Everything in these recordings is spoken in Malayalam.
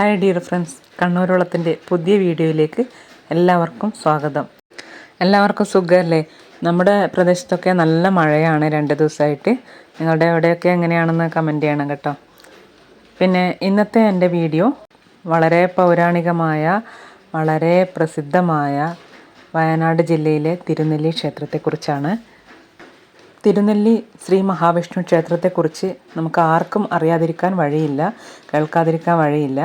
ഹായ് ഡിയർ ഫ്രണ്ട്സ് കണ്ണൂരോളത്തിന്റെ പുതിയ വീഡിയോയിലേക്ക് എല്ലാവർക്കും സ്വാഗതം. എല്ലാവർക്കും സുഖമല്ലേ? നമ്മുടെ പ്രദേശത്തൊക്കെ നല്ല മഴയാണ് രണ്ട് ദിവസമായിട്ട്. നിങ്ങളുടെ എവിടെയൊക്കെ എങ്ങനെയാണെന്ന് കമന്റ് ചെയ്യണം കേട്ടോ. പിന്നെ ഇന്നത്തെ എന്റെ വീഡിയോ വളരെ പൗരാണികമായ വളരെ പ്രസിദ്ധമായ വയനാട് ജില്ലയിലെ തിരുനെല്ലി ക്ഷേത്രത്തെക്കുറിച്ചാണ്. തിരുനെല്ലി ശ്രീ മഹാവിഷ്ണു ക്ഷേത്രത്തെക്കുറിച്ച് നമുക്ക് ആർക്കും അറിയാതിരിക്കാൻ വഴിയില്ല കേൾക്കാതിരിക്കാൻ വഴിയില്ല.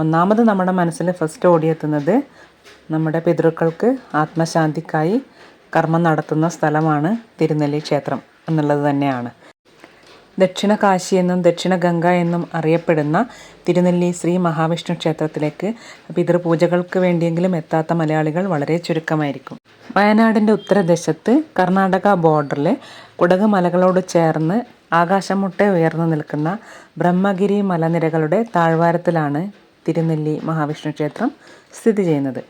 ഒന്നാമത് നമ്മുടെ മനസ്സിൽ ഫസ്റ്റ് ഓടിയെത്തുന്നത് നമ്മുടെ പിതൃക്കൾക്ക് ആത്മശാന്തിക്കായി കർമ്മം നടത്തുന്ന സ്ഥലമാണ് തിരുനെല്ലി ക്ഷേത്രം എന്നുള്ളത് തന്നെയാണ്. ദക്ഷിണ കാശി എന്നും ദക്ഷിണ ഗംഗ എന്നും അറിയപ്പെടുന്ന തിരുനെല്ലി ശ്രീ മഹാവിഷ്ണു ക്ഷേത്രത്തിലേക്ക് പിതൃപൂജകൾക്ക് വേണ്ടിയെങ്കിലും എത്താത്ത മലയാളികൾ വളരെ ചുരുക്കമായിരിക്കും. വയനാടിന്റെ ഉത്തരദേശത്ത് കർണാടക ബോർഡറിൽ കുടക് മലകളോട് ചേർന്ന് ആകാശമുട്ടെ ഉയർന്നു നിൽക്കുന്ന ബ്രഹ്മഗിരി മലനിരകളുടെ താഴ്വാരത്തിലാണ് തിരുനെല്ലി മഹാവിഷ്ണു ക്ഷേത്രം സ്ഥിതി ചെയ്യുന്നത്.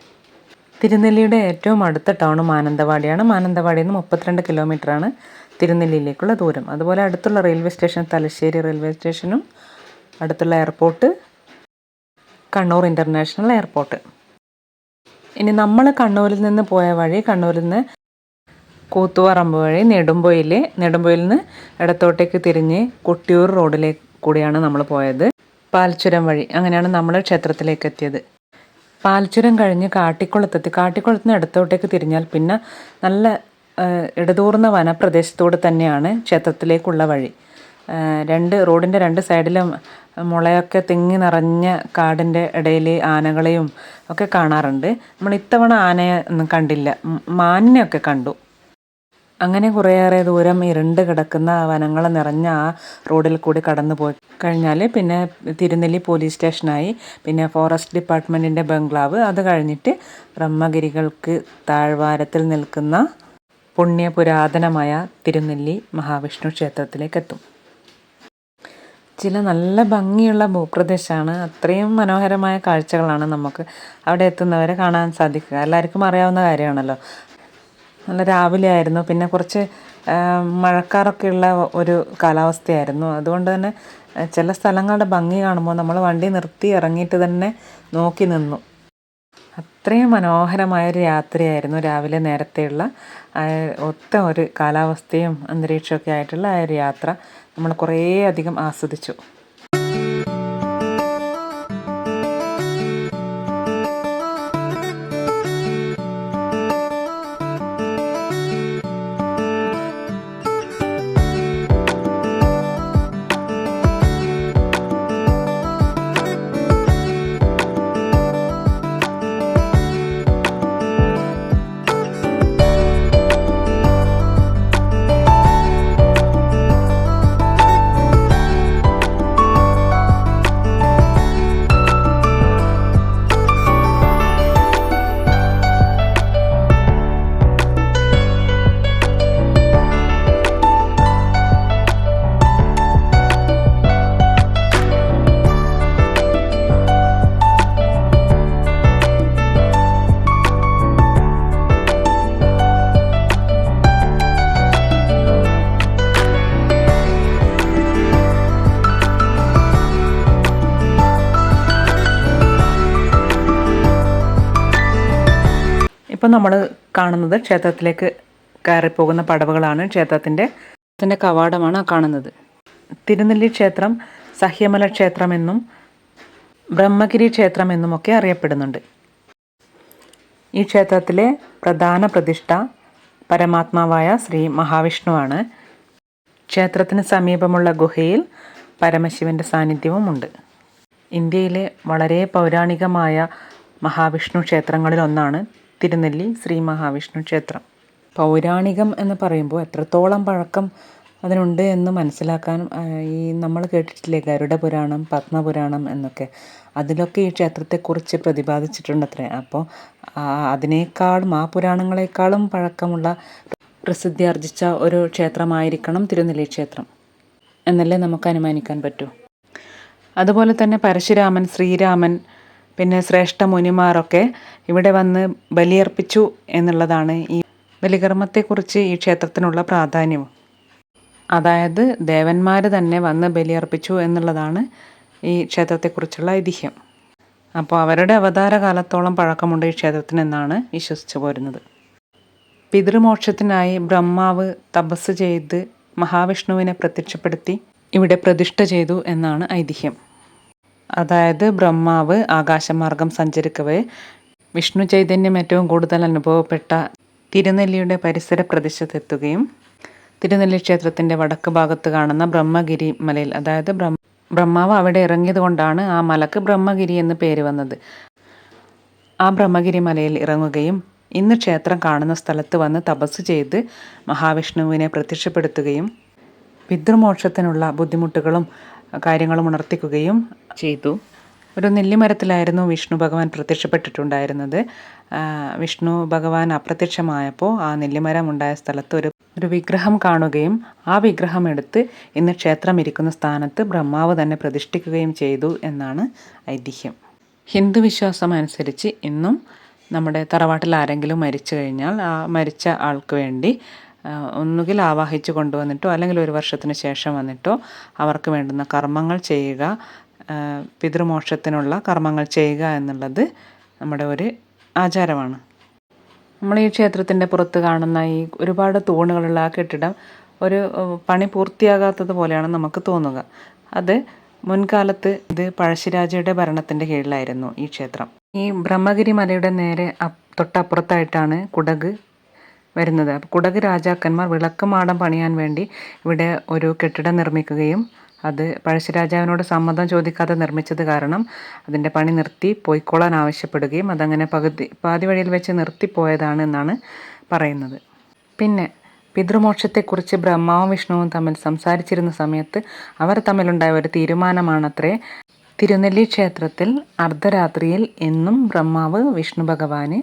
തിരുനെല്ലിയുടെ ഏറ്റവും അടുത്ത ടൗൺ മാനന്തവാടിയാണ് മാനന്തവാടിയിൽ നിന്ന് മുപ്പത്തിരണ്ട് കിലോമീറ്ററാണ് തിരുനെല്ലിയിലേക്കുള്ള ദൂരം. അതുപോലെ അടുത്തുള്ള റെയിൽവേ സ്റ്റേഷൻ തലശ്ശേരി റെയിൽവേ സ്റ്റേഷനും അടുത്തുള്ള എയർപോർട്ട് കണ്ണൂർ ഇന്റർനാഷണൽ എയർപോർട്ട്. ഇനി നമ്മൾ കണ്ണൂരിൽ നിന്ന് പോയ വഴി കണ്ണൂരിൽ നിന്ന് കൂത്തുപറമ്പ് വഴി നെടുമ്പൊയിൽ നെടുമ്പൊയിൽ നിന്ന് ഇടത്തോട്ടേക്ക് തിരിഞ്ഞ് കൊട്ടിയൂർ റോഡിലേക്ക് കൂടിയാണ് നമ്മൾ പോയത്. പാൽച്ചുരം വഴി. അങ്ങനെയാണ് നമ്മൾ ക്ഷേത്രത്തിലേക്ക് എത്തിയത്. പാൽച്ചുരം കഴിഞ്ഞ് കാട്ടിക്കുളത്തെത്തി കാട്ടിക്കുളത്തിന് ഇടത്തോട്ടേക്ക് തിരിഞ്ഞാൽ പിന്നെ നല്ല ഇടതൂർന്ന വനപ്രദേശത്തോട് തന്നെയാണ് ക്ഷേത്രത്തിലേക്കുള്ള വഴി. രണ്ട് റോഡിന്റെ രണ്ട് സൈഡിലും മുളയൊക്കെ തിങ്ങി നിറഞ്ഞ കാടിന്റെ ഇടയിൽ ആനകളെയും ഒക്കെ കാണാറുണ്ട്. നമ്മൾ ഇത്തവണ ആനയെ ഒന്നും കണ്ടില്ല. മാനിനെയൊക്കെ കണ്ടു. അങ്ങനെ കുറേയേറെ ദൂരം ഇരുണ്ട് കിടക്കുന്ന വനങ്ങൾ നിറഞ്ഞ ആ റോഡിൽ കൂടി കടന്നു പോയി കഴിഞ്ഞാൽ പിന്നെ തിരുനെല്ലി പോലീസ് സ്റ്റേഷനായി പിന്നെ ഫോറസ്റ്റ് ഡിപ്പാർട്ട്മെന്റിന്റെ ബംഗ്ലാവ് അത് കഴിഞ്ഞിട്ട് ബ്രഹ്മഗിരികൾക്ക് താഴ്വാരത്തിൽ നിൽക്കുന്ന പുണ്യപുരാതനമായ തിരുനെല്ലി മഹാവിഷ്ണു ക്ഷേത്രത്തിലേക്ക് എത്തും ചില നല്ല ഭംഗിയുള്ള ഭൂപ്രദേശമാണ് അത്രയും മനോഹരമായ കാഴ്ചകളാണ് നമുക്ക് അവിടെ എത്തുന്നവരെ കാണാൻ സാധിക്കുക. എല്ലാവർക്കും അറിയാവുന്ന കാര്യമാണല്ലോ. നല്ല രാവിലെ ആയിരുന്നു. പിന്നെ കുറച്ച് മഴക്കാറൊക്കെ ഉള്ള ഒരു കാലാവസ്ഥയായിരുന്നു. അതുകൊണ്ട് തന്നെ ചില സ്ഥലങ്ങളുടെ ഭംഗി കാണുമ്പോൾ നമ്മൾ വണ്ടി നിർത്തി ഇറങ്ങിയിട്ട് തന്നെ നോക്കി നിന്നു. അത്രയും മനോഹരമായൊരു യാത്രയായിരുന്നു രാവിലെ നേരത്തെയുള്ള ഒത്ത ഒരു കാലാവസ്ഥയും അന്തരീക്ഷമൊക്കെ ആയിട്ടുള്ള ആ ഒരു യാത്ര നമ്മൾ കുറേ അധികം ആസ്വദിച്ചു. ഇപ്പം നമ്മൾ കാണുന്നത് ക്ഷേത്രത്തിലേക്ക് കയറിപ്പോകുന്ന പടവുകളാണ് ക്ഷേത്രത്തിന്റെ ത്തിന്റെ കവാടമാണ് കാണുന്നത്. തിരുനെല്ലി ക്ഷേത്രം സഹ്യമല ക്ഷേത്രമെന്നും ബ്രഹ്മഗിരി ക്ഷേത്രമെന്നുമൊക്കെ അറിയപ്പെടുന്നുണ്ട്. ഈ ക്ഷേത്രത്തിലെ പ്രധാന പ്രതിഷ്ഠ പരമാത്മാവായ ശ്രീ മഹാവിഷ്ണുവാണ് ക്ഷേത്രത്തിന് സമീപമുള്ള ഗുഹയിൽ പരമശിവന്റെ സാന്നിധ്യവുമുണ്ട് ഇന്ത്യയിലെ വളരെ പൗരാണികമായ മഹാവിഷ്ണു ക്ഷേത്രങ്ങളിൽ ഒന്നാണ് തിരുനെല്ലി ശ്രീ മഹാവിഷ്ണു ക്ഷേത്രം. പൗരാണികം എന്ന് പറയുമ്പോൾ എത്രത്തോളം പഴക്കം അതിനുണ്ട് എന്ന് മനസ്സിലാക്കാൻ ഈ നമ്മൾ കേട്ടിട്ടില്ലേ ഗരുഡ പുരാണം പത്മപുരാണം എന്നൊക്കെ. അതിലൊക്കെ ഈ ക്ഷേത്രത്തെക്കുറിച്ച് പ്രതിപാദിച്ചിട്ടുണ്ട് അത്രേ അപ്പോൾ അതിനേക്കാളും ആ പുരാണങ്ങളെക്കാളും പഴക്കമുള്ള പ്രസിദ്ധി ആർജിച്ച ഒരു ക്ഷേത്രമായിരിക്കണം തിരുനെല്ലി ക്ഷേത്രം എന്നല്ലേ നമുക്ക് അനുമാനിക്കാൻ പറ്റൂ. അതുപോലെ തന്നെ പരശുരാമൻ ശ്രീരാമൻ പിന്നെ ശ്രേഷ്ഠ മുനിമാരൊക്കെ ഇവിടെ വന്ന് ബലിയർപ്പിച്ചു എന്നുള്ളതാണ് ഈ ബലികർമ്മത്തെക്കുറിച്ച് ഈ ക്ഷേത്രത്തിനുള്ള പ്രാധാന്യം. അതായത് ദേവന്മാർ തന്നെ വന്ന് ബലിയർപ്പിച്ചു എന്നുള്ളതാണ് ഈ ക്ഷേത്രത്തെക്കുറിച്ചുള്ള ഐതിഹ്യം. അപ്പോൾ അവരുടെ അവതാര കാലത്തോളം പഴക്കമുണ്ട് ഈ ക്ഷേത്രത്തിനെന്നാണ് വിശ്വസിച്ചു പോരുന്നത്. പിതൃമോക്ഷത്തിനായി ബ്രഹ്മാവ് തപസ് ചെയ്ത് മഹാവിഷ്ണുവിനെ പ്രത്യക്ഷപ്പെടുത്തി ഇവിടെ പ്രതിഷ്ഠ ചെയ്തു എന്നാണ് ഐതിഹ്യം. അതായത് ബ്രഹ്മാവ് ആകാശമാർഗം സഞ്ചരിക്കവേ. വിഷ്ണു ചൈതന്യം ഏറ്റവും കൂടുതൽ അനുഭവപ്പെട്ട തിരുനെല്ലിയുടെ പരിസര പ്രദേശത്തെത്തുകയും തിരുനെല്ലി ക്ഷേത്രത്തിന്റെ വടക്ക് ഭാഗത്ത് കാണുന്ന ബ്രഹ്മഗിരി മലയിൽ അതായത് ബ്രഹ്മ ബ്രഹ്മാവ് അവിടെ ഇറങ്ങിയത് കൊണ്ടാണ് ആ മലക്ക് ബ്രഹ്മഗിരി എന്ന് പേര് വന്നത്. ആ ബ്രഹ്മഗിരി മലയിൽ ഇറങ്ങുകയും ഇന്ന് ക്ഷേത്രം കാണുന്ന സ്ഥലത്ത് വന്ന് തപസ് ചെയ്ത് മഹാവിഷ്ണുവിനെ പ്രത്യക്ഷപ്പെടുത്തുകയും പിതൃമോക്ഷത്തിനുള്ള ബുദ്ധിമുട്ടുകളും കാര്യങ്ങളും ഉണർത്തിക്കുകയും ചെയ്തു. ഒരു നെല്ലിമരത്തിലായിരുന്നു വിഷ്ണു ഭഗവാൻ പ്രത്യക്ഷപ്പെട്ടിട്ടുണ്ടായിരുന്നത്. വിഷ്ണു ഭഗവാൻ അപ്രത്യക്ഷമായപ്പോൾ ആ നെല്ലിമരം ഉണ്ടായ സ്ഥലത്ത് ഒരു ഒരു വിഗ്രഹം കാണുകയും ആ വിഗ്രഹം എടുത്ത് ഇന്ന് ക്ഷേത്രം ഇരിക്കുന്ന സ്ഥാനത്ത് ബ്രഹ്മാവ് തന്നെ പ്രതിഷ്ഠിക്കുകയും ചെയ്തു എന്നാണ് ഐതിഹ്യം. ഹിന്ദു വിശ്വാസം അനുസരിച്ച് ഇന്നും നമ്മുടെ തറവാട്ടിൽ ആരെങ്കിലും മരിച്ചു കഴിഞ്ഞാൽ ആ മരിച്ച ആൾക്ക് വേണ്ടി ഒന്നുകിൽ ആവാഹിച്ചു കൊണ്ടുവന്നിട്ടോ അല്ലെങ്കിൽ ഒരു വർഷത്തിന് ശേഷം വന്നിട്ടോ അവർക്ക് വേണ്ടുന്ന കർമ്മങ്ങൾ ചെയ്യുക പിതൃമോക്ഷത്തിനുള്ള കർമ്മങ്ങൾ ചെയ്യുക എന്നുള്ളത് നമ്മുടെ ഒരു ആചാരമാണ്. നമ്മൾ ഈ ക്ഷേത്രത്തിന്റെ പുറത്ത് കാണുന്ന ഈ ഒരുപാട് തൂണുകളുള്ള ആ കെട്ടിടം ഒരു പണി പൂർത്തിയാകാത്തത് പോലെയാണ് നമുക്ക് തോന്നുക. അത് മുൻകാലത്ത് ഇത് പഴശ്ശിരാജയുടെ ഭരണത്തിന്റെ കീഴിലായിരുന്നു ഈ ക്ഷേത്രം. ഈ ബ്രഹ്മഗിരി മലയുടെ നേരെ തൊട്ടപ്പുറത്തായിട്ടാണ് കുടക് വരുന്നത്. കുടക് രാജാക്കന്മാർ വിളക്കുമാടം പണിയാൻ വേണ്ടി ഇവിടെ ഒരു കെട്ടിടം നിർമ്മിക്കുകയും അത് പഴശ്ശിരാജാവിനോട് സമ്മതം ചോദിക്കാതെ നിർമ്മിച്ചത് കാരണം അതിന്റെ പണി നിർത്തി പോയിക്കോളാൻ ആവശ്യപ്പെടുകയും അതങ്ങനെ പകുതി പാതി വഴിയിൽ വെച്ച് നിർത്തിപ്പോയതാണ് എന്നാണ് പറയുന്നത്. പിന്നെ പിതൃമോക്ഷത്തെക്കുറിച്ച് ബ്രഹ്മാവും വിഷ്ണുവും തമ്മിൽ സംസാരിച്ചിരുന്ന സമയത്ത് അവർ തമ്മിലുണ്ടായ ഒരു തീരുമാനമാണത്രേ. തിരുനെല്ലി ക്ഷേത്രത്തിൽ അർദ്ധരാത്രിയിൽ എന്നും ബ്രഹ്മാവ് വിഷ്ണു ഭഗവാന്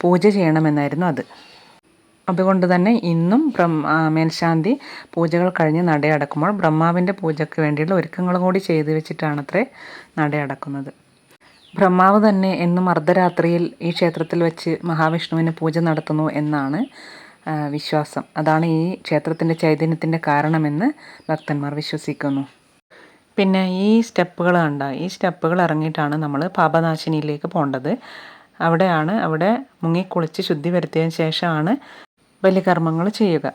പൂജ ചെയ്യണമെന്നായിരുന്നു അത്. അതുകൊണ്ട് തന്നെ ഇന്നും മേൽശാന്തി പൂജകൾ കഴിഞ്ഞ് നടയടക്കുമ്പോൾ ബ്രഹ്മാവിന്റെ പൂജയ്ക്ക് വേണ്ടിയുള്ള ഒരുക്കങ്ങൾ കൂടി ചെയ്തു വെച്ചിട്ടാണത്രേ നടയടക്കുന്നത്. ബ്രഹ്മാവ് തന്നെ എന്നും അർദ്ധരാത്രിയിൽ ഈ ക്ഷേത്രത്തിൽ വെച്ച് മഹാവിഷ്ണുവിന് പൂജ നടത്തുന്നു എന്നാണ് വിശ്വാസം. അതാണ് ഈ ക്ഷേത്രത്തിന്റെ ചൈതന്യത്തിന്റെ കാരണമെന്ന് ഭക്തന്മാർ വിശ്വസിക്കുന്നു. പിന്നെ ഈ സ്റ്റെപ്പുകൾ കണ്ട? ഈ സ്റ്റെപ്പുകൾ ഇറങ്ങിയിട്ടാണ് നമ്മൾ പാപനാശിനിയിലേക്ക് പോകേണ്ടത്. അവിടെയാണ് അവിടെ മുങ്ങിക്കുളിച്ച് ശുദ്ധി വരുത്തിയതിന് ശേഷമാണ് ബലികർമ്മങ്ങൾ ചെയ്യുക.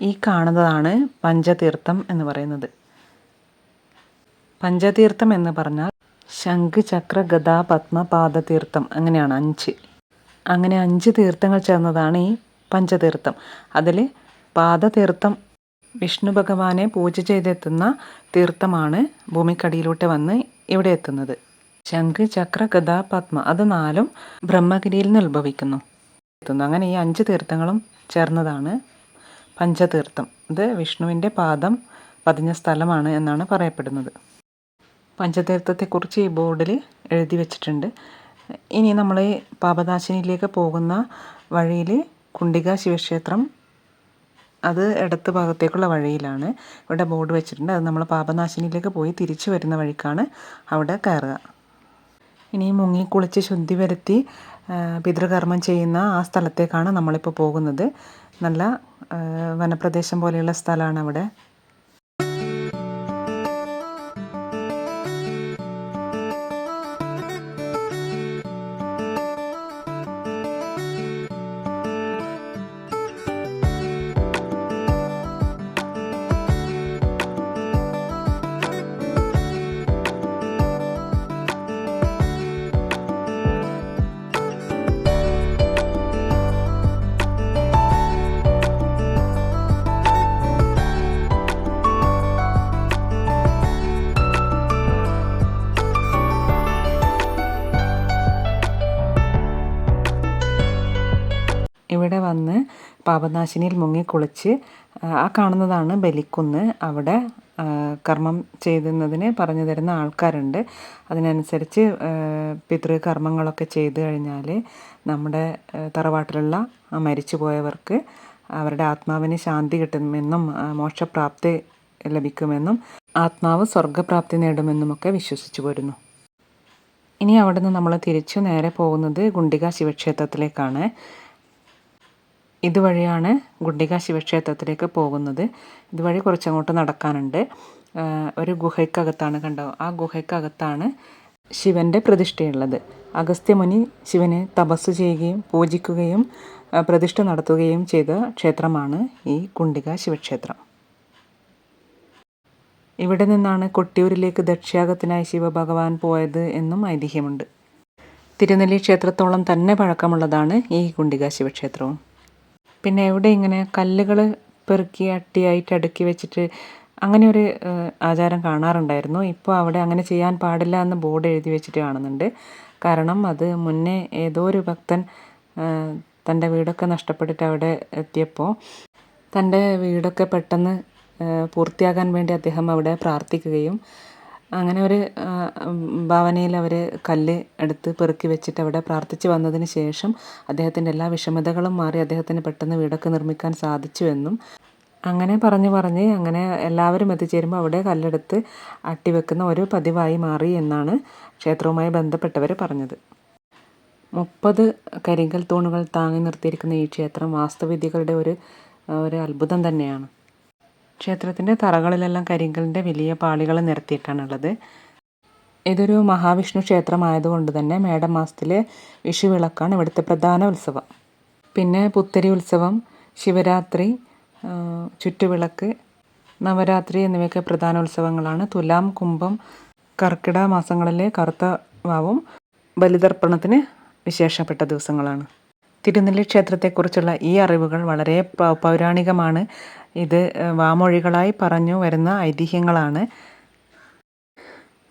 ഈ കാണുന്നതാണ് പഞ്ചതീർത്ഥം എന്ന് പറയുന്നത്. പഞ്ചതീർത്ഥം എന്ന് പറഞ്ഞാൽ ശംഖ് ചക്ര ഗദാ പത്മ പാദതീർത്ഥം അങ്ങനെയാണ് അഞ്ച്. അങ്ങനെ അഞ്ച് തീർത്ഥങ്ങൾ ചേർന്നതാണ് ഈ പഞ്ചതീർത്ഥം. അതിൽ പാദതീർത്ഥം വിഷ്ണു ഭഗവാനെ പൂജ ചെയ്തെത്തുന്ന തീർത്ഥമാണ് ഭൂമിക്കടിയിലൂടെ വന്ന് ഇവിടെ എത്തുന്നത്. ശംഖ് ചക്ര ഗദാ പത്മ അത് നാലും ബ്രഹ്മഗിരിയിൽ നിന്ന് ഉത്ഭവിക്കുന്നു. എത്തുന്നു. അങ്ങനെ ഈ അഞ്ച് തീർത്ഥങ്ങളും ചേർന്നതാണ് പഞ്ചതീർത്ഥം. ഇത് വിഷ്ണുവിന്റെ പാദം പതിഞ്ഞ സ്ഥലമാണ് എന്നാണ് പറയപ്പെടുന്നത്. പഞ്ചതീർത്ഥത്തെക്കുറിച്ച് ഈ ബോർഡിൽ എഴുതി വെച്ചിട്ടുണ്ട്. ഇനി നമ്മൾ പാപദാശിനിയിലേക്ക് പോകുന്ന വഴിയിൽ കുണ്ടിക ശിവക്ഷേത്രം അത് ഇടത്ത് ഭാഗത്തേക്കുള്ള വഴിയിലാണ് ഇവിടെ ബോർഡ് വെച്ചിട്ടുണ്ട്. അത് നമ്മൾ പാപനാശിനിയിലേക്ക് പോയി തിരിച്ചു വരുന്ന വഴിക്കാണ് അവിടെ കയറുക. ഇനി മുങ്ങി കുളിച്ച് ശുദ്ധി വരുത്തി പിതൃകർമ്മം ചെയ്യുന്ന ആ സ്ഥലത്തേക്കാണ് നമ്മളിപ്പോൾ പോകുന്നത്. നല്ല വനപ്രദേശം പോലെയുള്ള സ്ഥലമാണ് അവിടെ. ഇവിടെ വന്ന് പാപനാശിനിയിൽ മുങ്ങി കുളിച്ച് ആ, കാണുന്നതാണ് ബലിക്കുന്ന്. അവിടെ കർമ്മം ചെയ്യുന്നതിന് പറഞ്ഞു തരുന്ന ആൾക്കാരുണ്ട്. അതിനനുസരിച്ച് പിതൃകർമ്മങ്ങളൊക്കെ ചെയ്തു കഴിഞ്ഞാൽ നമ്മുടെ തറവാട്ടിലുള്ള ആ മരിച്ചു പോയവർക്ക് അവരുടെ ആത്മാവിന് ശാന്തി കിട്ടുമെന്നും മോക്ഷപ്രാപ്തി ലഭിക്കുമെന്നും ആത്മാവ് സ്വർഗപ്രാപ്തി നേടുമെന്നുമൊക്കെ വിശ്വസിച്ചു പോരുന്നു. ഇനി അവിടുന്ന് നമ്മൾ തിരിച്ചു നേരെ പോകുന്നത് ഗുണ്ടിക ശിവക്ഷേത്രത്തിലേക്കാണ്. ഇതുവഴിയാണ് ഗുണ്ടിക ശിവക്ഷേത്രത്തിലേക്ക് പോകുന്നത്. ഇതുവഴി കുറച്ചങ്ങോട്ട് നടക്കാനുണ്ട്. ഒരു ഗുഹയ്ക്കകത്താണ് കണ്ടോ? ആ ഗുഹയ്ക്കകത്താണ് ശിവന്റെ പ്രതിഷ്ഠയുള്ളത്. അഗസ്ത്യമുനി ശിവനെ തപസ് ചെയ്യുകയും പൂജിക്കുകയും പ്രതിഷ്ഠ നടത്തുകയും ചെയ്ത ക്ഷേത്രമാണ് ഈ കുണ്ടിക ശിവക്ഷേത്രം. ഇവിടെ നിന്നാണ് കൊട്ടിയൂരിലേക്ക് ദക്ഷ്യാഗത്തിനായി ശിവഭഗവാൻ പോയത് എന്നും ഐതിഹ്യമുണ്ട്. തിരുനെല്ലി ക്ഷേത്രത്തോളം തന്നെ പഴക്കമുള്ളതാണ് ഈ കുണ്ടിക ശിവക്ഷേത്രവും. പിന്നെ എവിടെ ഇങ്ങനെ കല്ലുകൾ പെറുക്കി അട്ടിയായിട്ട് അടുക്കി വെച്ചിട്ട് അങ്ങനെ ഒരു ആചാരം കാണാറുണ്ടായിരുന്നു. ഇപ്പോൾ അവിടെ അങ്ങനെ ചെയ്യാൻ പാടില്ല എന്ന് ബോർഡ് എഴുതി വെച്ചിട്ട് കാണുന്നുണ്ട്. കാരണം അത് മുന്നേ ഏതോ ഒരു ഭക്തൻ തന്റെ വീടൊക്കെ നഷ്ടപ്പെട്ടിട്ട് അവിടെ എത്തിയപ്പോൾ തന്റെ വീടൊക്കെ പെട്ടെന്ന് പൂർത്തിയാകാൻ വേണ്ടി അദ്ദേഹം അവിടെ പ്രാർത്ഥിക്കുകയും അങ്ങനെ ഒരു ഭാവനയിൽ അവർ കല്ല് എടുത്ത് പെറുക്കി വെച്ചിട്ട് അവിടെ പ്രാർത്ഥിച്ച് വന്നതിന് ശേഷം അദ്ദേഹത്തിന്റെ എല്ലാ വിഷമതകളും മാറി അദ്ദേഹത്തിന് പെട്ടെന്ന് വീടൊക്കെ നിർമ്മിക്കാൻ സാധിച്ചു എന്നും അങ്ങനെ പറഞ്ഞ് പറഞ്ഞ് അങ്ങനെ എല്ലാവരും എത്തിച്ചേരുമ്പോൾ അവിടെ കല്ലെടുത്ത് അട്ടിവെക്കുന്ന ഒരു പതിവായി മാറി എന്നാണ് ക്ഷേത്രവുമായി ബന്ധപ്പെട്ടവർ പറഞ്ഞത്. മുപ്പത് കരിങ്കൽ തൂണുകൾ താങ്ങി നിർത്തിയിരിക്കുന്ന ഈ ക്ഷേത്രം വാസ്തുവിദ്യകളുടെ ഒരു ഒരു അത്ഭുതം തന്നെയാണ്. ക്ഷേത്രത്തിന്റെ തറകളിലെല്ലാം കരിങ്കലിന്റെ വലിയ പാളികൾ നിരത്തിയിട്ടാണുള്ളത്. ഇതൊരു മഹാവിഷ്ണു ക്ഷേത്രമായതുകൊണ്ട് തന്നെ മേടം മേടമാസത്തിലെ വിഷുവിളക്കാണ് ഇവിടുത്തെ പ്രധാന ഉത്സവം. പിന്നെ പുത്തരി ഉത്സവം ശിവരാത്രി ചുറ്റുവിളക്ക് നവരാത്രി എന്നിവയൊക്കെ പ്രധാന ഉത്സവങ്ങളാണ്. തുലാം കുംഭം കർക്കിട മാസങ്ങളിലെ കറുത്ത വാവും ബലിതർപ്പണത്തിന് വിശേഷപ്പെട്ട ദിവസങ്ങളാണ്. തിരുനെല്ലി ക്ഷേത്രത്തെക്കുറിച്ചുള്ള ഈ അറിവുകൾ വളരെ പൗരാണികമാണ്. ഇത് വാമൊഴികളായി പറഞ്ഞു വരുന്ന ഐതിഹ്യങ്ങളാണ്.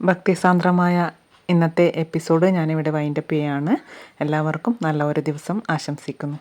ഭക്തിസാന്ദ്രമായ ഇന്നത്തെ എപ്പിസോഡ് ഞാനിവിടെ വൈൻഡപ്പ് ചെയ്യുകയാണ് എല്ലാവർക്കും നല്ല ഒരു ദിവസം ആശംസിക്കുന്നു.